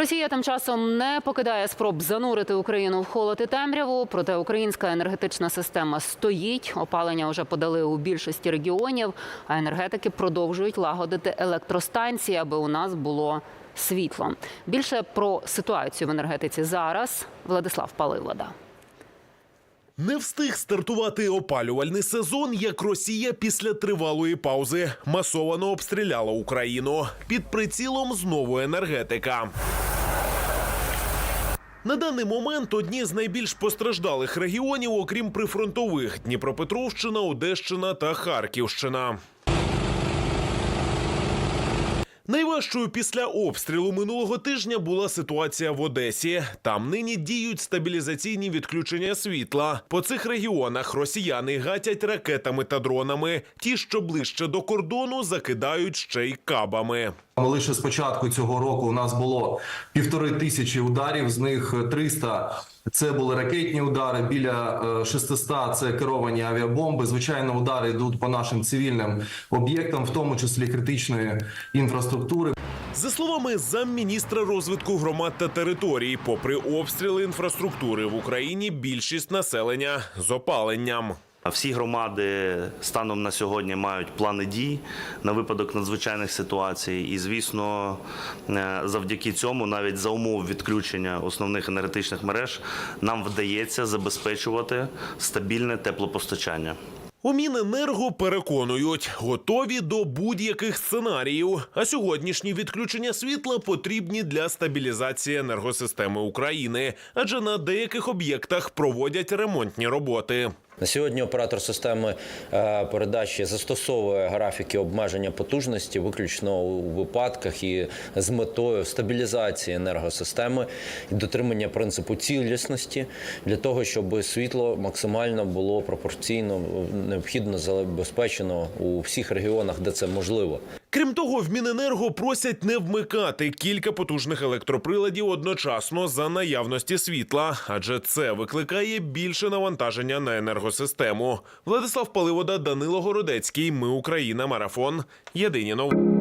Росія тим часом не покидає спроб занурити Україну в холод і темряву. Проте українська енергетична система стоїть. Опалення вже подали у більшості регіонів, а енергетики продовжують лагодити електростанції, аби у нас було світло. Більше про ситуацію в енергетиці зараз Владислав Паливода. Не встиг стартувати опалювальний сезон, як Росія після тривалої паузи масовано обстріляла Україну. Під прицілом знову енергетика. На даний момент одні з найбільш постраждалих регіонів, окрім прифронтових Дніпропетровщина, Одещина та Харківщина. Найважчою після обстрілу минулого тижня була ситуація в Одесі. Там нині діють стабілізаційні відключення світла. По цих регіонах росіяни гатять ракетами та дронами. Ті, що ближче до кордону, закидають ще й кабами. Лише з початку цього року у нас було півтори тисячі ударів, з них 300 – це були ракетні удари, біля е, 600 – це керовані авіабомби. Звичайно, удари йдуть по нашим цивільним об'єктам, в тому числі критичної інфраструктури. За словами замміністра розвитку громад та територій, попри обстріли інфраструктури в Україні, більшість населення з опаленням. Всі громади станом на сьогодні мають плани дій на випадок надзвичайних ситуацій. І, звісно, е, завдяки цьому, навіть за умов відключення основних енергетичних мереж, нам вдається забезпечувати стабільне теплопостачання. У Міненерго переконують, готові до будь-яких сценаріїв. А сьогоднішні відключення світла потрібні для стабілізації енергосистеми України, адже на деяких об'єктах проводять ремонтні роботи. На сьогодні оператор системи е, передачі застосовує графіки обмеження потужності виключно у випадках і з метою стабілізації енергосистеми і дотримання принципу цілісності для того, щоб світло максимально було пропорційно необхідно забезпечено у всіх регіонах, де це можливо. Крім того, в Міненерго просять не вмикати кілька потужних електроприладів одночасно за наявності світла, адже це викликає більше навантаження на енергосистему. Владислав Паливода, Данило Городецький. Ми Україна. Марафон. Єдині новини.